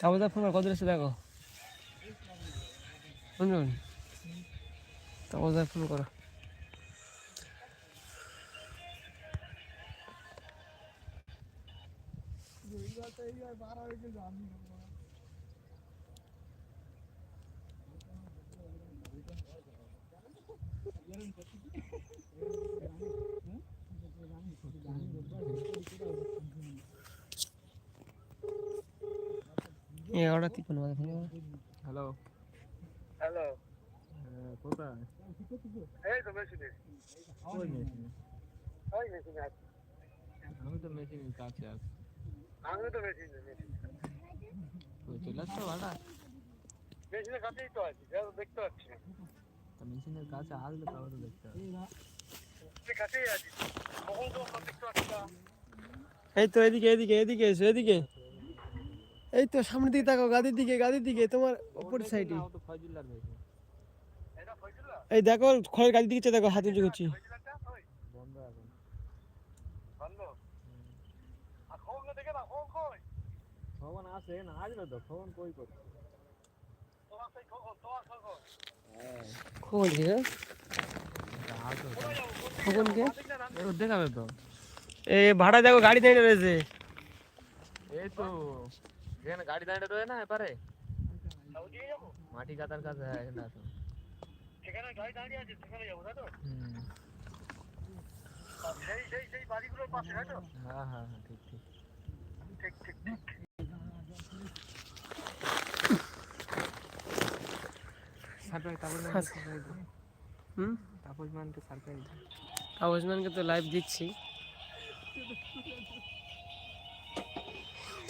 তারপর ফোন কত এসে দেখো। শুনুন তারপর ফোন করো। এগারোটা তিপ্পান্ন বাজে হ্যালো হ্যালো কোথায়? এই তো মেশিনে। ওই মেশিনে। ওই মেশিনে আছি। আমি তো মেশিনের কাছে আছি। আমি তো মেশিনে মেশিন। তো চলে আসছো ভাড়া? মেশিনের কাছেই তো আছি দেখতে পাচ্ছি। মেশিনের কাছে আসলে তারপরে তো দেখতে তুই কাছেই আছি। কখন তো দেখতে পাচ্ছি এই তো এদিকে এদিকে এদিকে এসো এদিকে। এই তো সামনের দিকে তাকাও গাদির দিকে গাদির দিকে তোমার অপর সাইডে এই দেখো খড়ের গাদির দিকে দেখো হাত উঁচু করছি। দেখাবে তো। এ ভাড়া দেখো গাড়ি দাঁড়িয়ে রয়েছে। এই তো। এখানে গাড়ি দাঁড়িয়ে রয়ে না এপারে? যাব? মাটি কাটার কাছে হ্যাঁ এখানে আসো সেখানে গাড়ি দাঁড়িয়ে আছে সেখানে যাব তাই তো? সেই সেই সেই বাড়িগুলোর পাশে তাই তো? হ্যাঁ হ্যাঁ হ্যাঁ ঠিক ঠিক। ঠিক ঠিক ঠিক। সারপ্রাইজ তাপস হুম? তাপস মানকে সারপ্রাইজ আওয়াজম্যানকে তো লাইভ দিচ্ছি।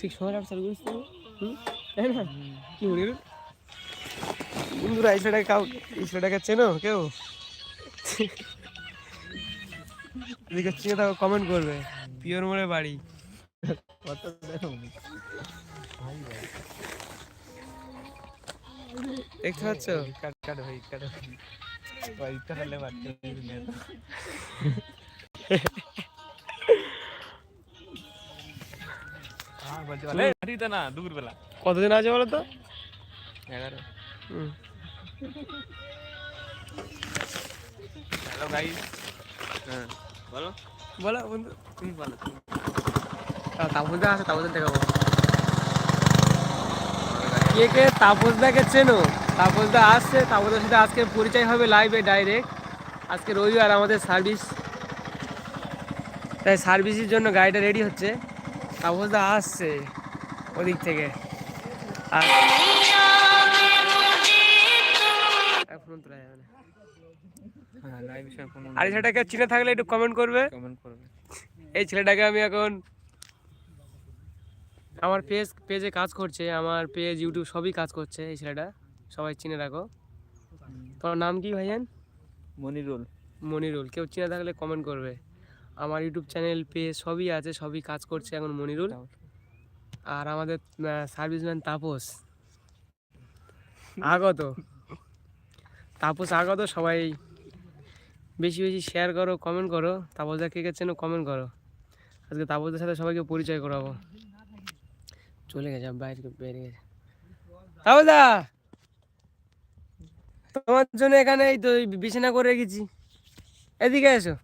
ঠিক সময় রাখ চালু করিস তাই না? কি রে? বন্ধুরা এই ছেলেটাকে কাউ এই ছেলেটাকে চেনো কেউ? এদিকে চিনে থাকো কমেন্ট করবে। পিওর মোড়ে বাড়ি। কত দেখো দেখতে পাচ্ছ? কাট কাট ভাই কাট ভাই কাটলে বাচ্চা না কতদিন আছে বলো তো? এগারো। হুম। হ্যালো গাইস হ্যাঁ। বলো। বলো বন্ধু। তুমি বলো। তাপসদা আছে তাপসদা দেখাবো। কে কে তাপসদাকে চেনো? তাপসদা আসছে তাপসদার সাথে আজকে পরিচয় হবে লাইভে ডাইরেক্ট আজকে রবিবার আমাদের সার্ভিস তাই সার্ভিসের জন্য গাড়িটা রেডি হচ্ছে। তাপসদা আসছে ওদিক থেকে। আর ফোন তোলা যাবে না। হ্যাঁ আর ছেলেটাকে চিনে থাকলে একটু কমেন্ট করবে। কমেন্ট করবে। এই ছেলেটাকে আমি এখন আমার পেজ পেজে কাজ করছে আমার পেজ ইউটিউব সবই কাজ করছে এই ছেলেটা। সবাই চিনে রাখো। তোমার নাম কি ভাইজান? মনিরুল। মনিরুল। কেউ চিনে থাকলে কমেন্ট করবে। আমার ইউটিউব চ্যানেল পে সবই আছে সবই কাজ করছে এখন মনিরুল। আর আমাদের সার্ভিসম্যান তাপস। আগত। তাপস আগত সবাই বেশি বেশি শেয়ার করো কমেন্ট করো। তাপসদা কে কে চেনো কমেন্ট করো। আজকে তাপসদের সাথে সবাইকে পরিচয় করাবো। চলে গেছে বাইরে বেরিয়ে গেছে। তাপসদা! তোমার জন্য এখানে এই তো বিছানা করে রেখেছি। এদিকে এসো।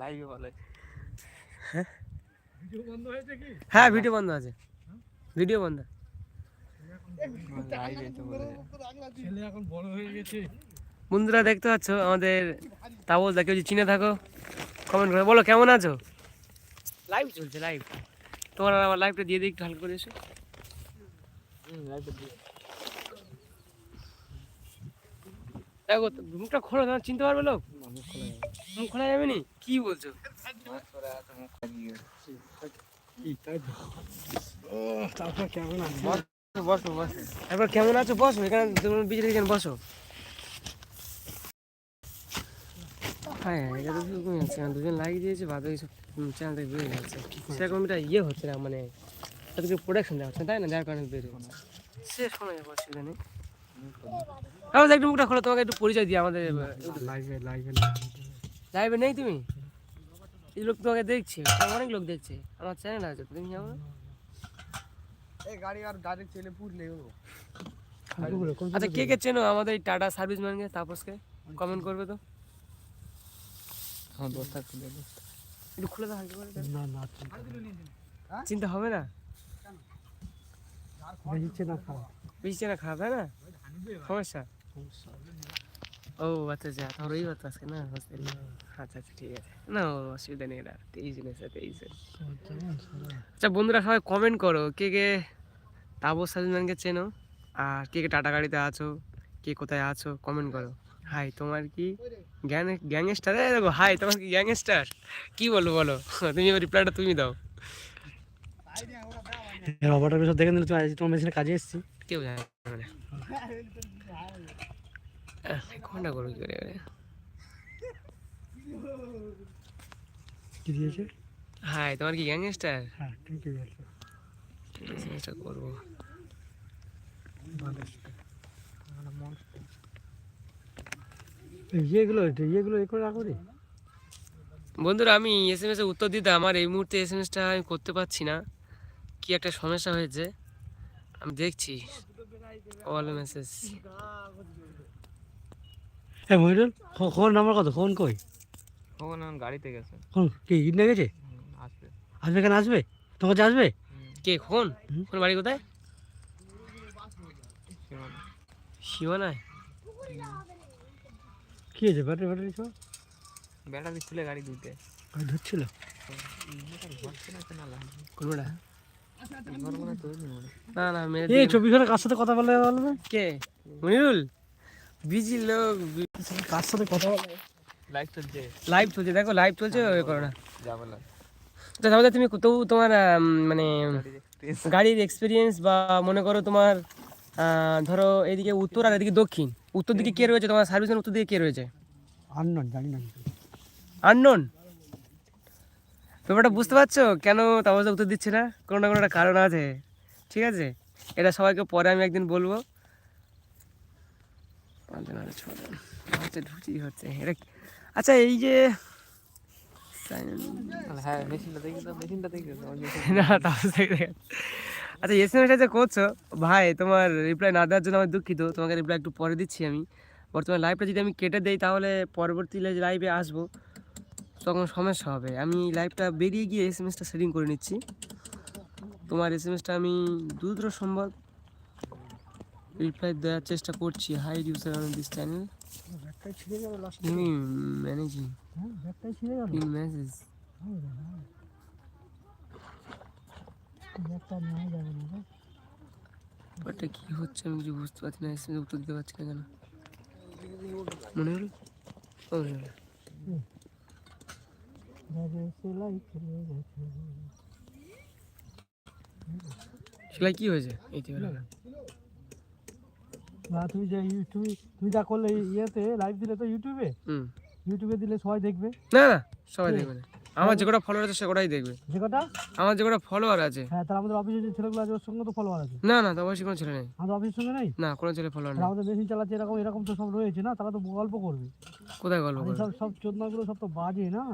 লাইভে বলে হ্যাঁ ভিডিও বন্ধ আছে। ভিডিও বন্ধ। বন্ধুরা দেখতে পাচ্ছ, আমাদের তাবল দেখে চিনে থাকো কমেন্ট করে বলো, কেমন আছো? লাইভ চলছে লাইভ তোমার আর আমার লাইভটা দিয়ে দিই একটু হালকা করে এসো। দেখো মুখটা খোলো তোমার চিনতে পারবে লোক? মুখ খোলা যাবে নি। কি বলছো? মাস্ক করে আছে? বসো বসো একবার কেমন আছো বসো। এখানে এখানে বসো। হ্যাঁ এটা তো দুজন লাগিয়ে দিয়েছে বাদ বাকি সব চ্যানেল থেকে বেরিয়ে যাচ্ছে সেরকম এটা ইয়ে হচ্ছে না মানে প্রোডাকশন দেওয়া হচ্ছে তাই না? যার কারণে বের হচ্ছে সে সময় অসুবিধা নেই। আমাদের একটু মুখটা খোলো তোমাকে একটু পরিচয় দিই আমাদের লাইভে লাইভে লাইভে নেই তুমি? এই লোক তোমাকে দেখছে অনেক লোক দেখছে। আমার চ্যানেল আছে তুমি যাব এই গাড়ি আর গাড়ি ছেলে পুরলে আচ্ছা কে কে চেনো? আমাদের টাটা সার্ভিস ম্যানকে তাপসকে। কমেন্ট করবে তো। হ্যাঁ দোস্ত খুলে একটু খুলে দাও হালকা না না চিন্তা হবে না। বেশিচ্ছে না? খাওয়া বেশি চেনা খারাপ তাই না? সমস্যা? ও আচ্ছা আচ্ছা তোমার ওই বাত আজকে না হোস্টেল আচ্ছা আচ্ছা ঠিক আছে। না ও অসুবিধা নেই এটা তেইশ দিন আছে তেইশ আচ্ছা বন্ধুরা সবাই কমেন্ট করো কে কে তাবর সাজুমানকে চেনো আর কে কে টাটা গাড়িতে আছো কে কোথায় আছো কমেন্ট করো। হাই তোমার কি গ্যাং গ্যাংস্টার দেখো হাই তোমার কি গ্যাংস্টার কি বলব বলো? তুমি এবার রিপ্লাইটা তুমি দাও। রবারটা সব দেখে নিলে তুমি আজ তোমার মেশিনে কাজে এসেছি। কেউ জানে না আহ, কোনটা করব কি করে কি দিয়েছে? হাই তোমার কি গ্যাংস্টার হ্যাঁ তুমি কি দিয়েছ এটা করব ইয়েগুলো ইয়েগুলো এ করে রাখো রে। বন্ধুরা আমি এস এম এস এর উত্তর দিতে আমার এই মুহূর্তে এস এম এসটা আমি করতে পারছি না। কি একটা সমস্যা হয়েছে। আমি দেখছি। অল মেসেজ হ্যাঁ মহিরুল ফোন নাম্বার কত? ফোন কই? ওখানে এখন গাড়িতে গেছে। ফোন কি ইন্ডিয়া গেছে? আসবে। আসবে কেন? আসবে? তোমার কাছে আসবে? কে কোন হুম? কোন বাড়ি কোথায়। শিবানায় কি হয়েছে? ব্যাটারি ব্যাটারি সব? ব্যাটারি খুলে গাড়ি দুইতে গাড়ি কোনটা। না। না মেরে এই দিকে- চব্বিশ ঘণ্টা কার সাথে কথা বলে বলবে? কে? মনিরুল? বিজি লোক কার সাথে কথা বলে? লাইট চলছে। লাইভ চলছে দেখো লাইভ চলছে ওই করো না। ঝামেলা। তো তাহলে তুমি তবু তোমার মানে গাড়ির এক্সপিরিয়েন্স বা মনে করো তোমার ধরো এদিকে উত্তর আর এদিকে দক্ষিণ। উত্তর দিকে কে রয়েছে? তোমার সার্ভিসের উত্তর দিকে কে রয়েছে? আননন জানি না। আননোন ব্যাপারটা বুঝতে পারছ? কেন তাপসদা উত্তর দিচ্ছে না? কোনো না কোনো একটা কারণ আছে। ঠিক আছে? এটা সবাইকে পরে আমি একদিন বলব। পাঁচজন আর ছজন। আচ্ছা ঢুকি হচ্ছে। এটা আচ্ছা এই যে হ্যাঁ মেশিনটা দেখি তো মেশিনটা দেখি তো। না তাপস দেখে আচ্ছা এস এম যে করছ ভাই তোমার রিপ্লাই না দেওয়ার জন্য আমি দুঃখিত। তোমাকে রিপ্লাই একটু পরে দিচ্ছি আমি। বর্তমানে লাইভটা যদি আমি কেটে দেই তাহলে পরবর্তী লাইভে আসব। তখন সমস্যা হবে। আমি লাইভটা বেরিয়ে গিয়ে এস এম এসটা সেটিং করে নিচ্ছি। তোমার এস এম এসটা আমি দ্রুত সম্ভব রিপ্লাই দেওয়ার চেষ্টা করছি। Hi user on this channel managing message ব্যাগটা নেওয়া যাবে না রে। ব্যাপারটা কি হচ্ছে আমি কিছু বুঝতে পারছি না এস উত্তর দিতে পারছি না কেন? মনে হলো? মনে হলো। সেলাই কি হয়েছে? এই তো এবার। না তুমি যে ইউ- তুমি তুমি যা করলে ইয়েতে লাইভ দিলে তো ইউটিউবে হুম। ইউটিউবে দিলে সবাই দেখবে। না না সবাই দেখবে না। আমার যে কটা ফলোয়ার আছে সে কটাই দেখবে। যে কটা? আমার যে কটা ফলোয়ার আছে। হ্যাঁ তাহলে আমাদের অফিসে যে ছেলেগুলো আছে ওর সঙ্গে তো ফলোয়ার আছে। না না তো অবশ্যই কোনো ছেলে নেই। আমাদের অফিসের সঙ্গে নেই? না কোনো ছেলে ফলোয়ার নেই। আমাদের মেশিন চালাচ্ছে এরকম এরকম তো সব রয়েছে না তারা তো গল্প করবে। কোথায় গল্প করবে? সব সব চোদনাগুলো সব তো বাজে না।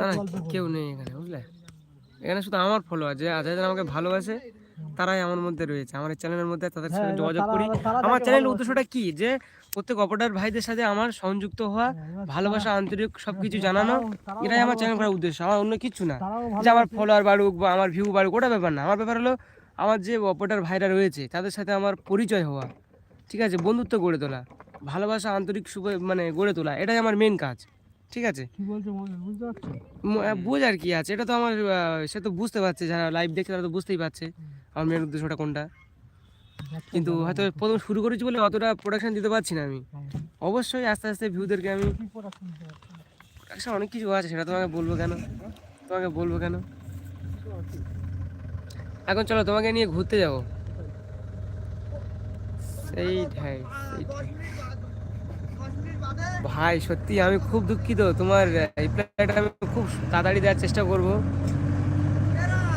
না কেউ নেই এখানে বুঝলে? এখানে শুধু আমার ফলোয়ার যে আজাদ আমাকে ভালোবাসে তারাই আমার মধ্যে রয়েছে। আমার চ্যানেলের মধ্যে তাদের হ্যাঁ, এবার যোগাযোগ করি। আমার চ্যানেলের উদ্দেশ্যটা কি? যে প্রত্যেক অপরাধ ভাইদের সাথে আমার সংযুক্ত হওয়া হ্যাঁ, ভালোবাসা আন্তরিক সবকিছু জানানো এটাই আমার চ্যানেল করার উদ্দেশ্য। আমার অন্য কিছু না। যে আমার ফলোয়ার বাড়ুক বা আমার ভিউ বাড়ুক ওটা ব্যাপার না। আমার ব্যাপার হলো আমার যে অপরার ভাইরা রয়েছে তাদের সাথে আমার পরিচয় হওয়া ঠিক আছে? বন্ধুত্ব গড়ে তোলা ভালোবাসা আন্তরিক মানে গড়ে তোলা এটাই আমার মেন কাজ। ঠিক আছে? বোঝ আর কি আছে। এটা তো আমার সে তো বুঝতে পারছে যারা লাইভ দেখছে তারা তো বুঝতেই পারছে আমার মেন উদ্দেশ্যটা কোনটা। কিন্তু হয়তো প্রথম শুরু করেছি বলে অতটা প্রোডাকশন দিতে পারছি না আমি। অবশ্যই আস্তে আস্তে ভিউদেরকে আমি প্রোডাকশন অনেক কিছু আছে সেটা তোমাকে বলব কেন? তোমাকে বলব কেন? এখন চলো তোমাকে নিয়ে ঘুরতে যাব। সেইটাই সেইটাই ভাই, সত্যি আমি খুব দুঃখিত। তোমার আমি খুব তাড়াতাড়ি দেওয়ার চেষ্টা করব।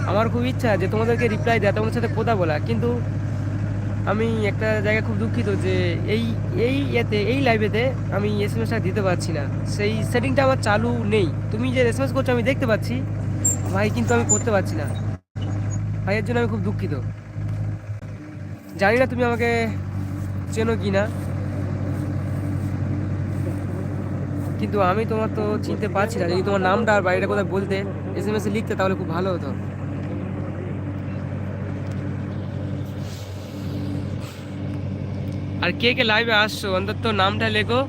আমার খুব ইচ্ছা যে তোমাদেরকে রিপ্লাই দেওয়া তোমাদের সাথে কথা বলা। কিন্তু আমি একটা জায়গায় খুব দুঃখিত যে এই এই ইয়েতে, এই লাইভেতে আমি এস এম এসটা দিতে পারছি না। সেই সেটিংটা আমার চালু নেই। তুমি যে এস এম এস করছ, আমি দেখতে পাচ্ছি। ভাই, কিন্তু আমি করতে পারছি না। ভাইয়ের জন্য আমি খুব দুঃখিত। জানি না তুমি আমাকে চেনো কি না কিন্তু আমি তোমার তো চিনতে পারছি না। যদি তোমার নামটা আর বাড়িটা কোথায় বলতে এস এম এস লিখতে, তাহলে খুব ভালো হতো। আর কে কে লাইভে আসছো? অন্তত নামটা লেখো।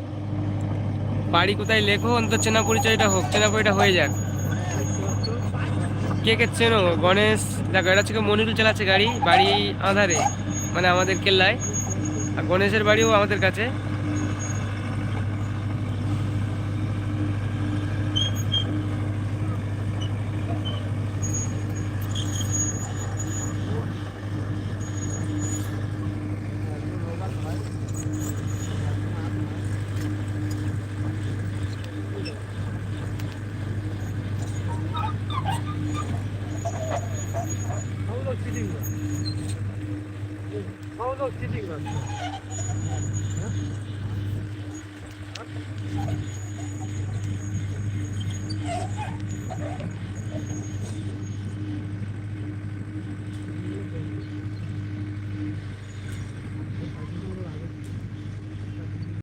বাড়ি কোথায় লেখো? অন্তত চেনা পরিচয়টা হোক। চেনা পরিচয়টা হয়ে যাক। কে কে চেনো? গণেশ, দেখো, এটা হচ্ছে মনিরুল চালাচ্ছে গাড়ি, বাড়ি আধারে মানে আমাদের কেল্লায়। আর গণেশের বাড়িও আমাদের কাছে। 差不多接近了，差多接了。